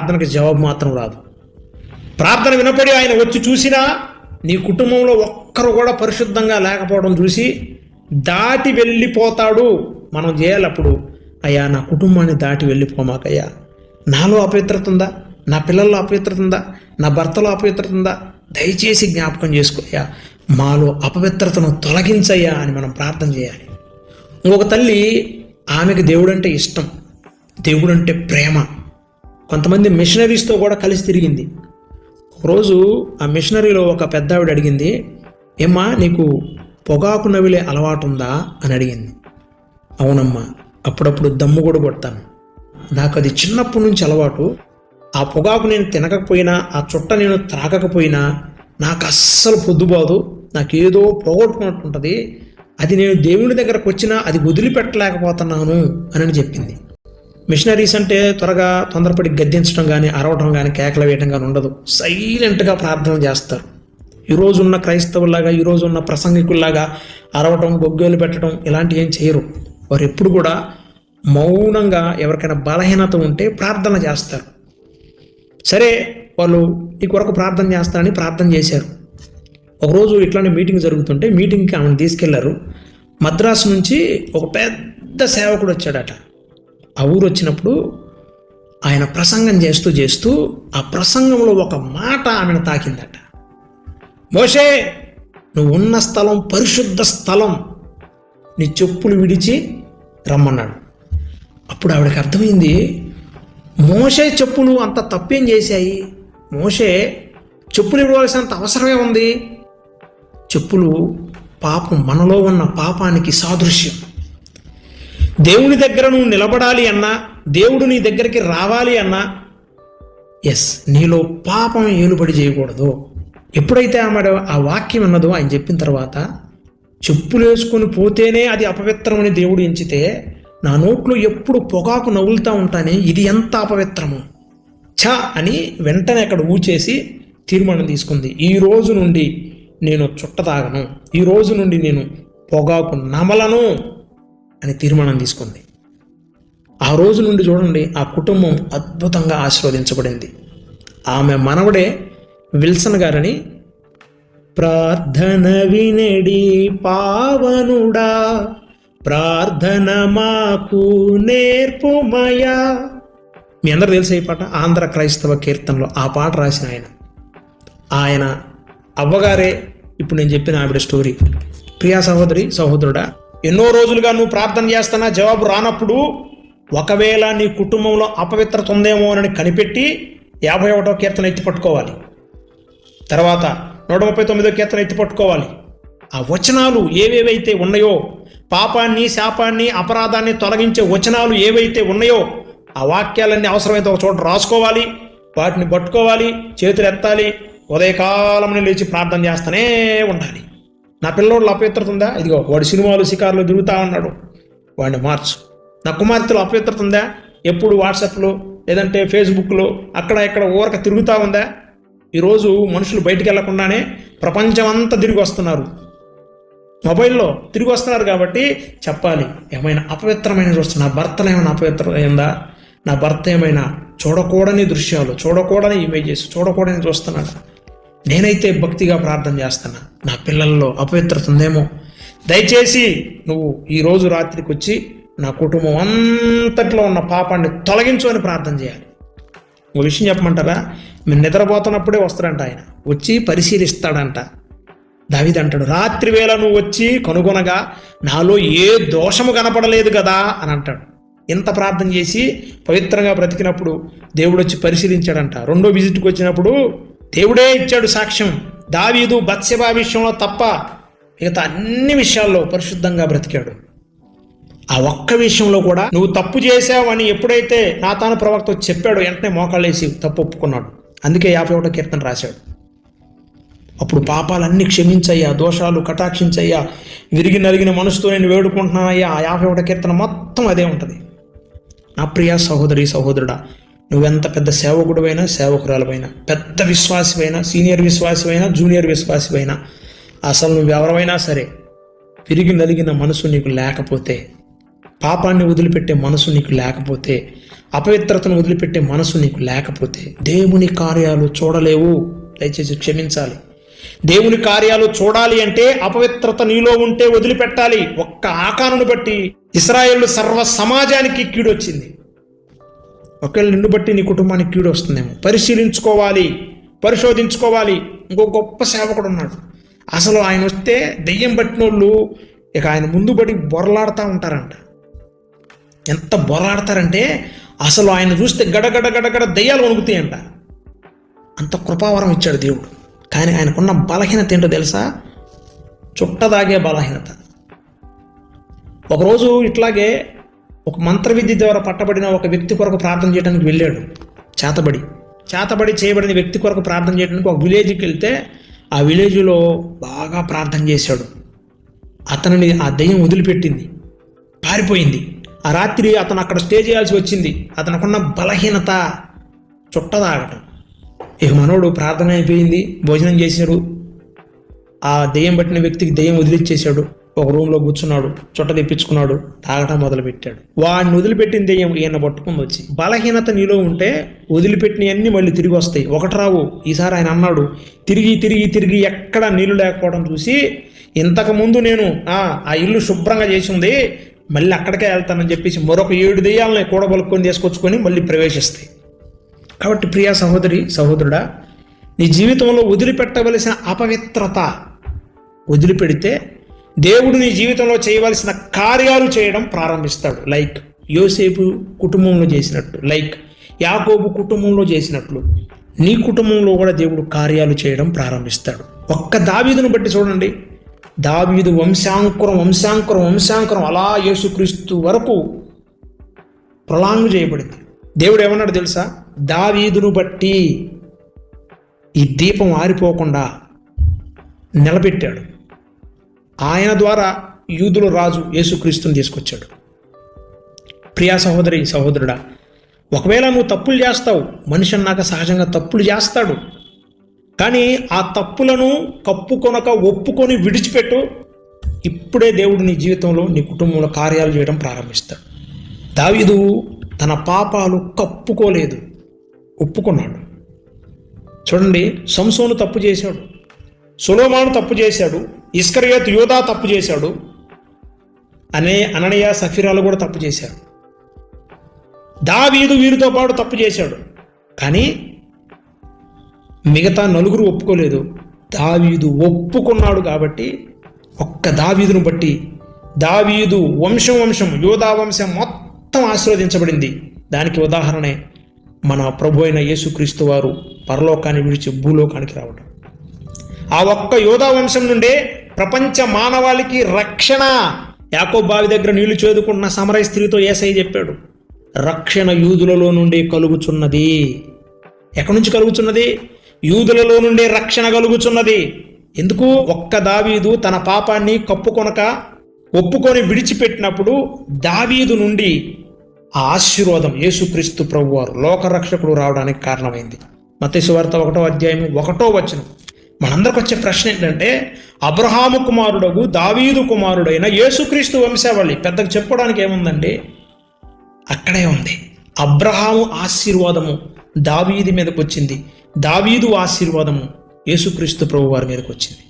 ప్రార్థనకి జవాబు మాత్రం రాదు. ప్రార్థన వినపడి ఆయన వచ్చి చూసినా నీ కుటుంబంలో ఒక్కరు కూడా పరిశుద్ధంగా లేకపోవడం చూసి దాటి వెళ్ళిపోతాడు. మనం చేయాలప్పుడు అయ్యా నా కుటుంబాన్ని దాటి వెళ్ళిపోమాకయ్యా. నాలో అపవిత్రత ఉందా? నా పిల్లల్లో అపవిత్రత ఉందా? నా భర్తలో అపవిత్రత ఉందా? దయచేసి జ్ఞాపకం చేసుకోయ్యా మాలో అపవిత్రతను తొలగించయ్యా అని మనం ప్రార్థన చేయాలి. ఇంకొక తల్లి ఆమెకు దేవుడంటే ఇష్టం. దేవుడంటే ప్రేమ. కొంతమంది మిషనరీస్తో కూడా కలిసి తిరిగింది. ఒకరోజు ఆ మిషనరీలో ఒక పెద్ద ఆవిడ అడిగింది ఏమ్మా నీకు పొగాకు నవిలే అలవాటు ఉందా అని అడిగింది. అవునమ్మా అప్పుడప్పుడు దమ్ము కూడా కొడతాను. నాకు అది చిన్నప్పటి నుంచి అలవాటు. ఆ పొగాకు నేను తినకపోయినా ఆ చుట్ట నేను త్రాగకపోయినా నాకు అస్సలు పొద్దుబాదు. నాకేదో పోగొట్టుకున్నట్టు ఉంటుంది అది నేను దేవుని దగ్గరకు వచ్చినా అది వదిలిపెట్టలేకపోతున్నాను అని చెప్పింది మిషనరీస్ అంటే త్వరగా తొందరపడి గద్దించడం కానీ అరవడం కానీ కేకలు వేయడం కానీ ఉండదు. సైలెంట్గా ప్రార్థన చేస్తారు. ఈరోజు ఉన్న క్రైస్తవుల్లాగా ఈరోజు ఉన్న ప్రసంగికుల్లాగా అరవటం గొగ్గోలు పెట్టడం ఇలాంటివి ఏం చేయరు. వారు ఎప్పుడు కూడా మౌనంగా ఎవరికైనా బలహీనత ఉంటే ప్రార్థన చేస్తారు. సరే వాళ్ళు ఈ కొరకు ప్రార్థన చేస్తారని ప్రార్థన చేశారు. ఒకరోజు ఇట్లానే మీటింగ్ జరుగుతుంటే మీటింగ్కి ఆమెను తీసుకెళ్ళారు. మద్రాసు నుంచి ఒక పెద్ద సేవకుడు వచ్చాడట. ఆ ఊరు వచ్చినప్పుడు ఆయన ప్రసంగం చేస్తూ చేస్తూ ఆ ప్రసంగంలో ఒక మాట ఆమెను తాకిందట. మోషే నువ్వు ఉన్న స్థలం పరిశుద్ధ స్థలం. నీ చెప్పులు విడిచి రమ్మన్నాడు. అప్పుడు ఆవిడకి అర్థమైంది మోసే చెప్పులు అంత తప్పేం చేశాయి? మోషే చెప్పులు ఇవ్వవలసినంత అవసరమే ఉంది. చెప్పులు పాపం మనలో ఉన్న పాపానికి సాదృశ్యం. దేవుని దగ్గర నువ్వు నిలబడాలి అన్నా దేవుడు నీ దగ్గరికి రావాలి అన్నా ఎస్ నీలో పాపం ఏలుబడి చేయకూడదు. ఎప్పుడైతే ఆమె ఆ వాక్యం అన్నదో ఆయన చెప్పిన తర్వాత చెప్పులు వేసుకొని పోతేనే అది అపవిత్రమని దేవుడు ఎంచితే నా నోట్లో ఎప్పుడు పొగాకు నవ్వులుతూ ఉంటానే ఇది ఎంత అపవిత్రము? ఛ అని వెంటనే అక్కడ ఊచేసి తీర్మానం తీసుకుంది. ఈ రోజు నుండి నేను చుట్టతాగను ఈ రోజు నుండి నేను పొగాకు నమలను. అని తీర్మానం తీసుకుంది. ఆ రోజు నుండి చూడండి ఆ కుటుంబం అద్భుతంగా ఆశీర్వదించబడింది. ఆమె మనవడే విల్సన్ గారని ప్రార్థన వినడి పావనుడా ప్రార్థన మాకు నేర్పుమయా. మీ అందరూ తెలిసే ఈ పాట? ఆంధ్ర క్రైస్తవ కీర్తనలో ఆ పాట రాసిన ఆయన. ఆయన అవ్వగారే ఇప్పుడు నేను చెప్పిన ఆవిడ స్టోరీ. ప్రియా సహోదరి సహోదరుడా ఎన్నో రోజులుగా నువ్వు ప్రార్థన చేస్తున్నా జవాబు రానప్పుడు ఒకవేళ నీ కుటుంబంలో అపవిత్రత ఉందేమో అని కనిపెట్టి యాభై ఒకటో కీర్తన ఎత్తి పట్టుకోవాలి. తర్వాత నూట ముప్పై తొమ్మిదో కీర్తన ఎత్తి పట్టుకోవాలి. ఆ వచనాలు ఏవేవైతే ఉన్నాయో పాపాన్ని శాపాన్ని అపరాధాన్ని తొలగించే వచనాలు ఏవైతే ఉన్నాయో ఆ వాక్యాలన్నీ అవసరమైతే ఒక చోట రాసుకోవాలి వాటిని పట్టుకోవాలి చేతులు ఎత్తాలి ఉదయకాలం లేచి ప్రార్థన చేస్తూనే ఉండాలి. నా పిల్లోళ్ళు అపవిత్రత ఉందా ఇదిగో వాడు సినిమాలు షికారులు తిరుగుతా ఉన్నాడు. వాడిని మార్చు. నా కుమార్తెలో అపవిత్రత ఉందా ఎప్పుడు వాట్సాప్లో లేదంటే ఫేస్బుక్లో అక్కడ ఇక్కడ ఊరక తిరుగుతూ ఉందా? ఈరోజు మనుషులు బయటికి వెళ్ళకుండానే ప్రపంచం అంతా తిరిగి వస్తున్నారు. మొబైల్లో తిరిగి వస్తున్నారు కాబట్టి చెప్పాలి. ఏమైనా అపవిత్రమైన చూస్తున్నా నా భర్తలో ఏమైనా అపవిత్రమైందా నా భర్త ఏమైనా చూడకూడని దృశ్యాలు చూడకూడని ఇమేజెస్ చూడకూడని చూస్తున్నాడు? నేనైతే భక్తిగా ప్రార్థన చేస్తున్నా. నా పిల్లల్లో అపవిత్రత ఉందేమో. దయచేసి నువ్వు ఈ రోజు రాత్రికి వచ్చి నా కుటుంబం అంతట్లో ఉన్న పాపాన్ని తొలగించు అని ప్రార్థన చేయాలి. ఒక విషయం చెప్పమంటారా? మేము నిద్రపోతున్నప్పుడే వస్తాడంట ఆయన. వచ్చి పరిశీలిస్తాడంట. దావిది అంటాడు రాత్రి వేళ నువ్వు వచ్చి కనుగొనగా నాలో ఏ దోషము కనపడలేదు కదా అని అంటాడు. ఇంత ప్రార్థన చేసి పవిత్రంగా బ్రతికినప్పుడు దేవుడు వచ్చి పరిశీలించాడంట. రెండో విజిట్కి వచ్చినప్పుడు దేవుడే ఇచ్చాడు సాక్ష్యం. దావీదు బత్సెబా విషయంలో తప్ప మిగతా అన్ని విషయాల్లో పరిశుద్ధంగా బ్రతికాడు. ఆ ఒక్క విషయంలో కూడా నువ్వు తప్పు చేసావని ఎప్పుడైతే నాతాను ప్రవక్త చెప్పాడో వెంటనే మోకాళ్ళేసి తప్పు ఒప్పుకున్నాడు. అందుకే యాభై ఒకటో కీర్తన రాశాడు. అప్పుడు పాపాలన్నీ క్షమించయ్యా దోషాలు కటాక్షించయ్యా విరిగి నలిగిన మనసుతో నేను వేడుకుంటున్నానయ్యా. ఆ యాభై ఒకటో కీర్తన మొత్తం అదే ఉంటుంది. నా ప్రియ సహోదరి సహోదరుడా నువ్వెంత పెద్ద సేవకుడువైనా సేవకురాలవైనా పెద్ద విశ్వాసమైనా సీనియర్ విశ్వాసమైనా జూనియర్ విశ్వాసమైనా అసలు నువ్వెవరమైనా సరే తిరిగి నలిగిన మనసు నీకు లేకపోతే పాపాన్ని వదిలిపెట్టే మనసు నీకు లేకపోతే అపవిత్రతను వదిలిపెట్టే మనసు నీకు లేకపోతే దేవుని కార్యాలు చూడలేవు. దయచేసి క్షమించాలి. దేవుని కార్యాలు చూడాలి అంటే అపవిత్రత నీలో ఉంటే వదిలిపెట్టాలి. ఒక్క ఆకారను బట్టి ఇస్రాయేల్ సర్వ సమాజానికి కీడొచ్చింది. ఒకవేళ నిన్ను బట్టి నీ కుటుంబానికి కీడు వస్తుందేమో. పరిశీలించుకోవాలి పరిశోధించుకోవాలి. ఇంకో గొప్ప సేవకుడు ఉన్నాడు. అసలు ఆయన వస్తే దెయ్యం పట్టిన వాళ్ళు ఇక ఆయన ముందు పడి బొరలాడుతూ ఉంటారంట. ఎంత బొరలాడతారంటే అసలు ఆయన చూస్తే గడగడ గడగడ దెయ్యాలు వణుకుతాయంట. అంత కృపావరం ఇచ్చాడు దేవుడు. కానీ ఆయనకున్న బలహీనత ఏంటో తెలుసా? చుట్టదాగే బలహీనత. ఒకరోజు ఇట్లాగే ఒక మంత్ర విద్య ద్వారా పట్టబడిన ఒక వ్యక్తి కొరకు ప్రార్థన చేయడానికి వెళ్ళాడు. చేతబడి. చేతబడి చేయబడిన వ్యక్తి కొరకు ప్రార్థన చేయడానికి ఒక విలేజ్కి వెళ్తే ఆ విలేజ్లో బాగా ప్రార్థన చేశాడు. అతనిని ఆ దయ్యం వదిలిపెట్టింది. పారిపోయింది. ఆ రాత్రి అతను అక్కడ స్టే చేయాల్సి వచ్చింది. అతనుకున్న బలహీనత చుట్టదాగటం. ఇక మనోడు ప్రార్థన అయిపోయింది భోజనం చేశాడు. ఆ దెయ్యం పట్టిన వ్యక్తికి దెయ్యం వదిలిచ్చేశాడు. ఒక రూమ్లో కూర్చున్నాడు చుట్ట తెప్పించుకున్నాడు తాగటం మొదలుపెట్టాడు. వాడిని వదిలిపెట్టిన దెయ్యం ఈయన పట్టుకుని వచ్చి. బలహీనత నీలో ఉంటే వదిలిపెట్టినవన్నీ మళ్ళీ తిరిగి వస్తాయి. ఒకటి రావు. ఈసారి ఆయన అన్నాడు తిరిగి తిరిగి తిరిగి ఎక్కడ నీళ్ళు లేకపోవడం చూసి ఇంతకు ముందు నేను ఆ ఇల్లు శుభ్రంగా చేసింది మళ్ళీ అక్కడికే వెళ్తానని చెప్పేసి మరొక ఏడు దెయ్యాలని కూడబలుక్కొని తీసుకొచ్చుకొని మళ్ళీ ప్రవేశిస్తాయి. కాబట్టి ప్రియా సహోదరి సహోదరుడా నీ జీవితంలో వదిలిపెట్టవలసిన అపవిత్రత వదిలిపెడితే దేవుడు నీ జీవితంలో చేయవలసిన కార్యాలు చేయడం ప్రారంభిస్తాడు. లైక్ యోసేపు కుటుంబంలో చేసినట్టు లైక్ యాకోబు కుటుంబంలో చేసినట్లు నీ కుటుంబంలో కూడా దేవుడు కార్యాలు చేయడం ప్రారంభిస్తాడు. ఒక్క దావీదును బట్టి చూడండి. దావీదు వంశాంకురం వంశాంకురం వంశాంకురం అలా యేసుక్రీస్తు వరకు ప్రొలాంగ్ చేయబడింది. దేవుడు ఏమన్నాడు తెలుసా? దావీదును బట్టి ఈ దీపం ఆరిపోకుండా నిలబెట్టాడు. ఆయన ద్వారా యూదుల రాజు యేసుక్రీస్తుని తీసుకొచ్చాడు. ప్రియా సహోదరి సహోదరుడా ఒకవేళ నువ్వు తప్పులు చేస్తావు మనిషి అన్నాక సహజంగా తప్పులు చేస్తాడు. కానీ ఆ తప్పులను కప్పుకొనక ఒప్పుకొని విడిచిపెట్టు. ఇప్పుడే దేవుడు నీ జీవితంలో నీ కుటుంబంలో కార్యాలు చేయడం ప్రారంభిస్తాడు. దావీదు తన పాపాలు కప్పుకోలేదు. ఒప్పుకున్నాడు. చూడండి సంసోను తప్పు చేశాడు. సులోమాను తప్పు చేశాడు. ఇస్కరియోత్ యోధా తప్పు చేశాడు. అనే అననయ సఫిరాలు కూడా తప్పు చేశాడు. దావీదు వీరితో పాటు తప్పు చేశాడు. కానీ మిగతా నలుగురు ఒప్పుకోలేదు. దావీదు ఒప్పుకున్నాడు కాబట్టి ఒక్క దావీదును బట్టి దావీదు వంశం వంశం యోధా వంశం మొత్తం ఆశీర్వదించబడింది. దానికి ఉదాహరణే మన ప్రభు అయిన యేసుక్రీస్తు వారు పరలోకాన్ని విడిచి భూలోకానికి రావడం ఆ ఒక్క యోధా వంశం నుండే ప్రపంచ మానవాళికి రక్షణ. యాకో బావి దగ్గర నీళ్ళు చేదుకుంటున్న సమరయ స్త్రీతో ఏసై చెప్పాడు రక్షణ యూదులలో నుండి కలుగుచున్నది. ఎక్కడి నుంచి కలుగుచున్నది? యూదులలో నుండే రక్షణ కలుగుచున్నది. ఎందుకు? ఒక్క దావీదు తన పాపాన్ని కప్పుకొనక ఒప్పుకొని విడిచిపెట్టినప్పుడు దావీదు నుండి ఆ ఆశీర్వాదం యేసుక్రీస్తు ప్రభువారు లోకరక్షకుడు రావడానికి కారణమైంది. మత్స్సు వార్త ఒకటో అధ్యాయం ఒకటో వచనం. మనందరికి వచ్చే ప్రశ్న ఏంటంటే అబ్రహాము కుమారుడగు దావీదు కుమారుడైన యేసుక్రీస్తు వంశావళి పెద్దకు చెప్పడానికి ఏముందండి? అక్కడే ఉంది. అబ్రహాము ఆశీర్వాదము దావీది మీదకి వచ్చింది దావీదు ఆశీర్వాదము యేసుక్రీస్తు ప్రభు వారి మీదకి వచ్చింది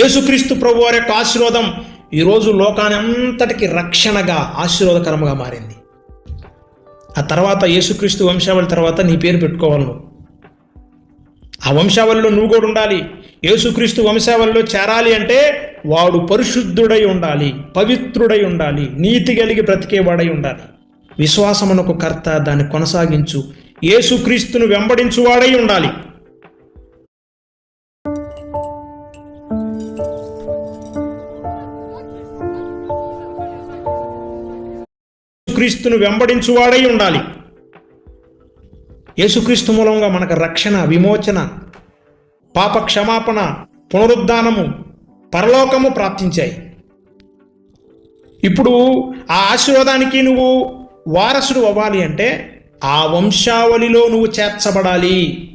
యేసుక్రీస్తు ప్రభు వారి యొక్క ఆశీర్వాదం ఈరోజు లోకాన్ని అంతటికి రక్షణగా ఆశీర్వాదకరముగా మారింది. ఆ తర్వాత యేసుక్రీస్తు వంశావళి తర్వాత నీ పేరు పెట్టుకోవాలి నువ్వు. ఆ వంశావళిలో నువ్వు కూడా ఉండాలి. యేసుక్రీస్తు వంశావళిలో చేరాలి అంటే వాడు పరిశుద్ధుడై ఉండాలి పవిత్రుడై ఉండాలి నీతి కలిగి బ్రతికేవాడై ఉండాలి. విశ్వాసమునకు కర్త దాన్ని కొనసాగించు. యేసుక్రీస్తును వెంబడించువాడై ఉండాలి. క్రీస్తును వెంబడించువాడై ఉండాలి. యేసుక్రీస్తు మూలంగా మనకు రక్షణ విమోచన పాప క్షమాపణ పునరుద్ధానము పరలోకము ప్రాప్తించాయి. ఇప్పుడు ఆ ఆశీర్వాదానికి నువ్వు వారసుడు అవ్వాలి అంటే ఆ వంశావళిలో నువ్వు చేర్చబడాలి.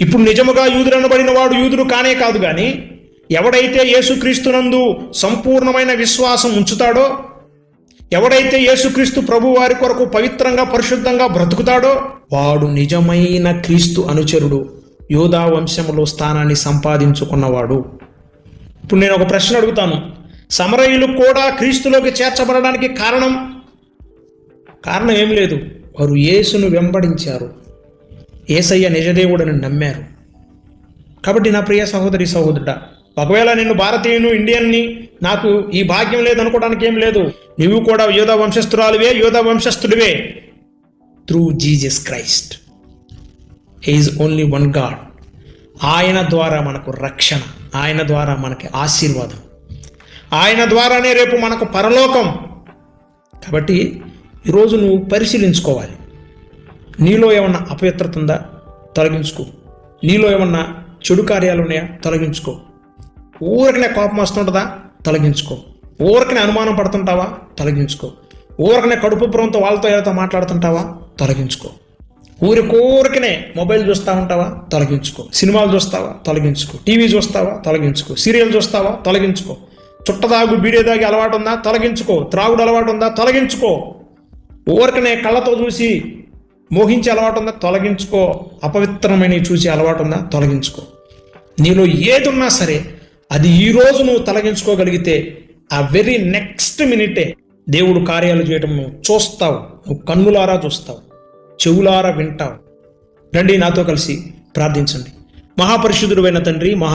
ఇప్పుడు నిజముగా యూదురనబడిన వాడు యూదుడు కానే కాదు కానీ ఎవడైతే యేసుక్రీస్తునందు సంపూర్ణమైన విశ్వాసం ఉంచుతాడో ఎవడైతే యేసుక్రీస్తు ప్రభు వారి కొరకు పవిత్రంగా పరిశుద్ధంగా బ్రతుకుతాడో వాడు నిజమైన క్రీస్తు అనుచరుడు. యోధా వంశములో స్థానాన్ని సంపాదించుకున్నవాడు. ఇప్పుడు నేను ఒక ప్రశ్న అడుగుతాను. సమరయులు కూడా క్రీస్తులోకి చేర్చబడడానికి కారణం? కారణం ఏం లేదు. వారు యేసును వెంబడించారు. ఏసయ్య నిజదేవుడని నమ్మారు. కాబట్టి నా ప్రియ సహోదరి సహోదరుడా ఒకవేళ నేను భారతీయును ఇండియన్ని నాకు ఈ భాగ్యం లేదనుకోవడానికి ఏం లేదు. నువ్వు కూడా యోధ వంశస్థురాలువే యోధ వంశస్థుడివే. Through Jesus Christ is only one God ఆయన ద్వారా మనకు రక్షణ ఆయన ద్వారా మనకి ఆశీర్వాదం. ఆయన ద్వారానే రేపు మనకు పరలోకం. కాబట్టి ఈరోజు నువ్వు పరిశీలించుకోవాలి. నీలో ఏమన్నా అపవిత్రత ఉందా? తొలగించుకో. నీలో ఏమన్నా చెడు కార్యాలు ఉన్నాయా? తొలగించుకో. ఊరికనే కోపం వస్తుంటుందా? తొలగించుకో. ఊరికనే అనుమానం పడుతుంటావా? తొలగించుకో. ఊరికనే కడుపు పురంతో వాళ్ళతో ఎవరితో మాట్లాడుతుంటావా? తొలగించుకో. ఊరికోరికనే మొబైల్ చూస్తూ ఉంటావా? తొలగించుకో. సినిమాలు చూస్తావా? తొలగించుకో. టీవీ చూస్తావా? తొలగించుకో. సీరియల్ చూస్తావా? తొలగించుకో. చుట్టదాగు బీడేదాగి అలవాటు ఉందా తొలగించుకో. త్రాగుడు అలవాటు ఉందా తొలగించుకో. ఊరికనే కళ్ళతో చూసి మోహించే అలవాటు ఉందా తొలగించుకో. అపవిత్రమైన చూసే అలవాటు ఉందా తొలగించుకో. నీలో ఏది ఉన్నా సరే అది ఈ రోజు నువ్వు తొలగించుకోగలిగితే ఆ వెరీ నెక్స్ట్ మినిటే దేవుడు కార్యాలు చేయటం నువ్వు చూస్తావు. నువ్వు కన్నులారా చూస్తావు. చెవులారా వింటావు. రండి నాతో కలిసి ప్రార్థించండి. మహాపరిశుద్ధుడు తండ్రి మహా